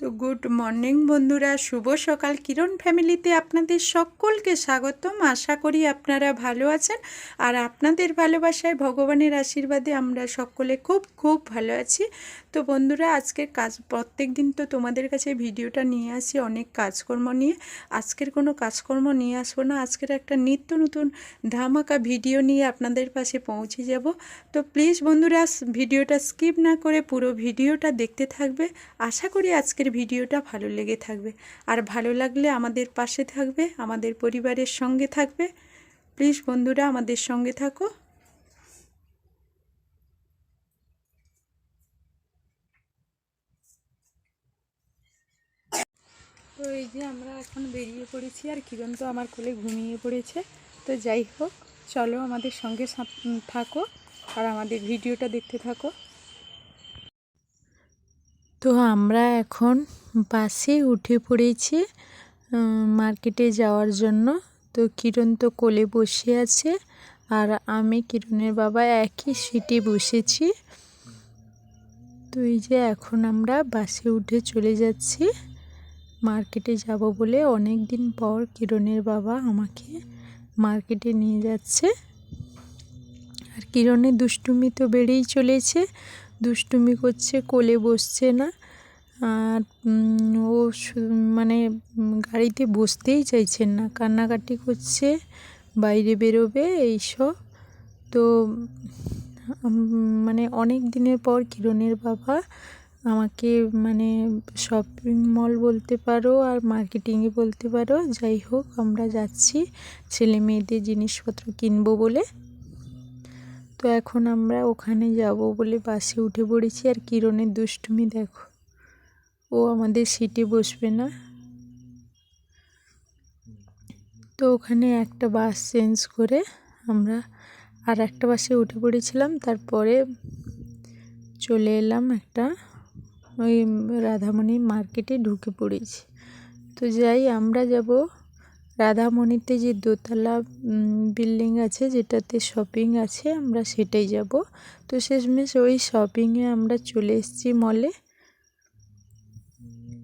তো good morning বন্ধুরা, শুভ সকাল। কিরণ ফ্যামিলিতে আপনাদের সকলকে স্বাগতম। আশা করি আপনারা ভালো আছেন। আর আপনাদের ভালোবাসায়, ভগবানের আশীর্বাদে আমরা সকলে খুব খুব ভালো আছি। তো বন্ধুরা, আজকের কাজ, প্রত্যেক দিন তো তোমাদের কাছে ভিডিওটা নিয়ে আসি অনেক কাজকর্ম নিয়ে। আজকের কোনো কাজকর্ম নিয়ে আসব না। আজকের একটা নিত্য নতুন ধামাকা ভিডিও নিয়ে আপনাদের পাশে পৌঁছে যাব। তো প্লিজ বন্ধুরা, ভিডিওটা স্কিপ না করে পুরো ভিডিওটা দেখতে থাকবে। আশা করি আজকের ভিডিওটা ভালো লেগে থাকবে। আর ভালো লাগলে আমাদের পাশে থাকবে, আমাদের পরিবারের সঙ্গে থাকবে। প্লিজ বন্ধুরা, আমাদের সঙ্গে থাকো। তো এই যে আমরা এখন বেরিয়ে পড়েছি, আর কিরণ তো আমার কোলে ঘুমিয়ে পড়েছে। তো যাই হোক, চলো আমাদের সঙ্গে থাকো, আর আমাদের ভিডিওটা দেখতে থাকো। তো আমরা এখন বাসে উঠে পড়েছি মার্কেটে যাওয়ার জন্য। তো কিরণ তো কোলে বসে আছে আর আমি কিরণের বাবা একই সিটে বসেছি। তো এই যে এখন আমরা বাসে উঠে চলে যাচ্ছি। মার্কেটে যাব বলে অনেক দিন পর কিরণের বাবা আমাকে মার্কেটে নিয়ে যাচ্ছে। আর কিরণের দুষ্টুমি তো বেড়েই চলেছে। দুষ্টুমি করছে, কোলে বসছে না। আর ও মানে গাড়িতে বসতেই চাইছেন না। কান্নাকাটি করছে, বাইরে বেরোবে, এইসব। তো মানে অনেক দিনের পর কিরণের বাবা আমাকে মানে শপিং মল বলতে পারো আর মার্কেটিংয়ে বলতে পারো, যাই হোক, আমরা যাচ্ছি। ছেলে মেয়েদের জিনিসপত্র কিনবো বলে। তো এখন আমরা ওখানে যাব বলে বাসে উঠে পড়েছি আর কিরণের দুষ্টুমি দেখো। ও আমাদের সিটে বসবে না। তো ওখানে একটা বাস চেঞ্জ করে আমরা আর একটা বাসে উঠে পড়েছিলাম। তারপরে চলে এলাম একটা ওই রাধামণি মার্কেটে ঢুকে পড়েছি। তো যাই, আমরা যাব রাধামণিতে যে দোতলা বিল্ডিং আছে, যেটাতে শপিং আছে, আমরা সেটাই যাব। তো শেষমেশ ওই শপিংয়ে আমরা চলে এসেছি মলে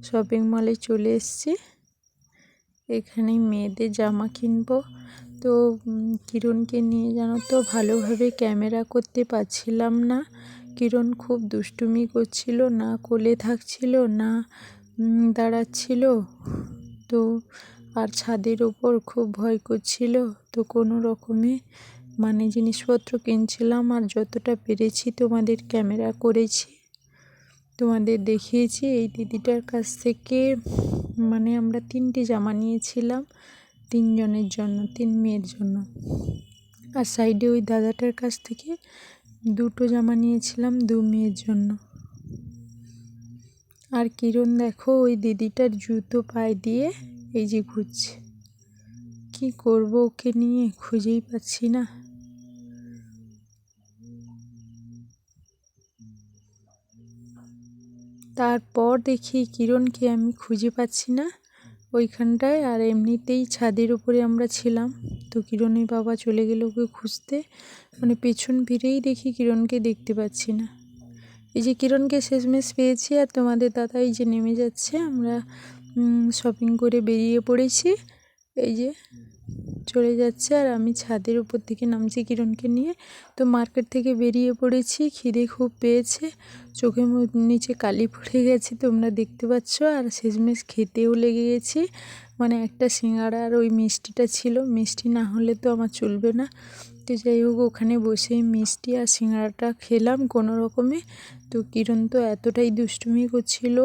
শপিং মলে চলে এসেছি। এখানে মেয়েদের জামা কিনবো। তো কিরণকে নিয়ে জানো তো, ভালোভাবে ক্যামেরা করতে পারছিলাম না। কিরণ খুব দুষ্টুমি করছিল, না কোলে থাকছিল, না দাঁড়াচ্ছিল। তো আর ছাদের ওপর খুব ভয় করছিল। তো কোনো রকমে মানে জিনিসপত্র কিনছিলাম আর যতটা পেরেছি তোমাদের ক্যামেরা করেছি। তোমাদের দেখিয়েছি। এই দিদিটার কাছ থেকে মানে আমরা তিনটি জামা নিয়েছিলাম, তিনজনের জন্য, তিন মেয়ের জন্য। আর সাইডে ওই দাদাটার কাছ থেকে দুটো জামা নিয়েছিলাম, দু মেয়ের জন্য। আর কিরণ দেখো, ওই দিদিটার জুতো পায়ে দিয়ে এই যে ঘুরছে। কি করব ওকে নিয়ে খুঁজেই পাচ্ছি না। তারপর দেখি কিরণকে আমি খুঁজে পাচ্ছি না ওইখানটায়, আর এমনিতেই ছাদের উপরে আমরা ছিলাম। তো কিরণের বাবা চলে গেল ওকে খুঁজতে। মানে পেছন ফিরেই দেখি কিরণকে দেখতে পাচ্ছি না। এই যে কিরণকে শেষমেশ পেয়েছি, আর তোমাদের দাদা এই যে নেমে যাচ্ছে, আমরা শপিং করে বেরিয়ে পড়েছি। এই যে, চলে যাচ্ছে আর আমি ছাদের উপর থেকে নামছি কিরণকে নিয়ে। তো মার্কেট থেকে বেরিয়ে পড়েছি, খিদে খুব পেয়েছে মধ্যে নিচে কালি পড়ে গেছে তোমরা দেখতে পাচ্ছ। আর শেষমেশ খেতেও লেগে গেছি। মানে একটা সিঙ্গাড়া আর ওই মিষ্টিটা ছিল, মিষ্টি না হলে তো আমার চলবে না। তো যাই হোক, ওখানে বসেই মিষ্টি আর সিঙ্গাড়াটা খেলাম। কোনো রকমে তো কিরণ তো এতটাই দুষ্টুমি করছিল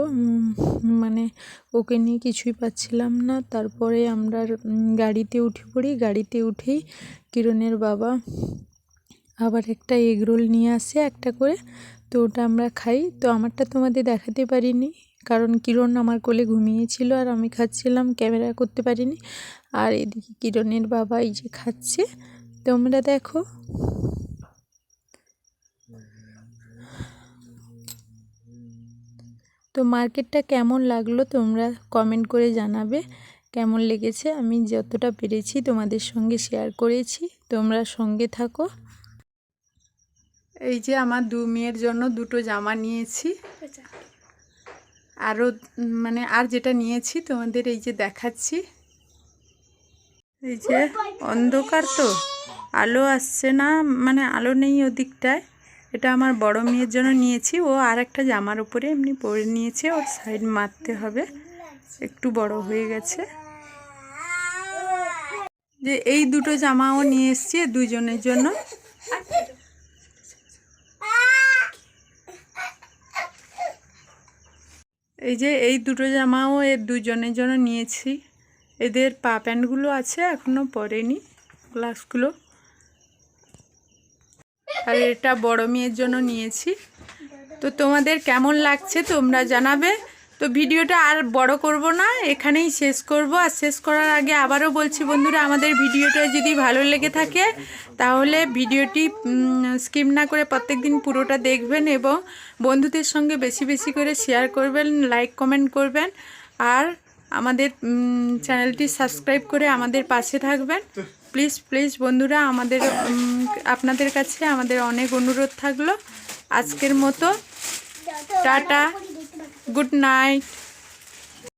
মানে ওকে নিয়ে কিছুই পাচ্ছিলাম না। তারপরে আমরা গাড়িতে উঠে পড়ি। গাড়িতে উঠেই কিরণের বাবা আবার একটা এগ রোল নিয়ে আসে একটা করে। তো ওটা আমরা খাই। তো আমারটা তোমাদের দেখাতে পারিনি, কারণ কিরণ আমার কোলে ঘুমিয়েছিল আর আমি খাচ্ছিলাম, ক্যামেরা করতে পারিনি। আর এদিকে কিরণের বাবা এই যে খাচ্ছে। তোমরা দেখো। তো মার্কেটটা কেমন লাগল তোমরা কমেন্ট করে জানাবে। কেমন লেগেছে আমি যতটা পেরেছি তোমাদের সঙ্গে শেয়ার করেছি। তোমরা সঙ্গে থাকো। এই যে আমার দু মেয়ের জন্য দুটো জামা নিয়েছি। আরও মানে আর যেটা নিয়েছি তোমাদের এই যে দেখাচ্ছি। এই যে অন্ধকার তো। আলো আসছে না মানে আলো নেই ওদিকটায়। এটা আমার বড় মেয়ের জন্য নিয়েছি। ও আর একটা জামার উপরে এমনি পরে নিয়েছে, ওর সাইড মারতে হবে। একটু বড় হয়ে গেছে। যে এই দুটো জামাও নিয়ে এসছি দুজনের জন্য। এই যে এই দুটো জামাও এর দুজনের জন্য নিয়েছি। এদের পা প্যান্টগুলো আছে, এখনও পরেনি। গ্লাসগুলো আর এটা বড় মেয়ের জন্য নিয়েছি। তো তোমাদের কেমন লাগছে তোমরা জানাবে। তো ভিডিওটা আর বড় করব না, এখানেই শেষ করব। আর শেষ করার আগে আবারও বলছি বন্ধুরা, আমাদের ভিডিওটা যদি ভালো লেগে থাকে, তাহলে ভিডিওটি স্কিম না করে প্রত্যেক দিন পুরোটা দেখবেন এবং বন্ধুদের সঙ্গে বেশি বেশি করে শেয়ার করবেন, লাইক, কমেন্ট করবেন। আর আমাদের চ্যানেলটি সাবস্ক্রাইব করে আমাদের পাশে থাকবেন। প্লিজ প্লিজ বন্ধুরা, আমাদের আপনাদের কাছে আমাদের অনেক অনুরোধ থাকল। আজকের মতো, টাটা, গুড নাইট।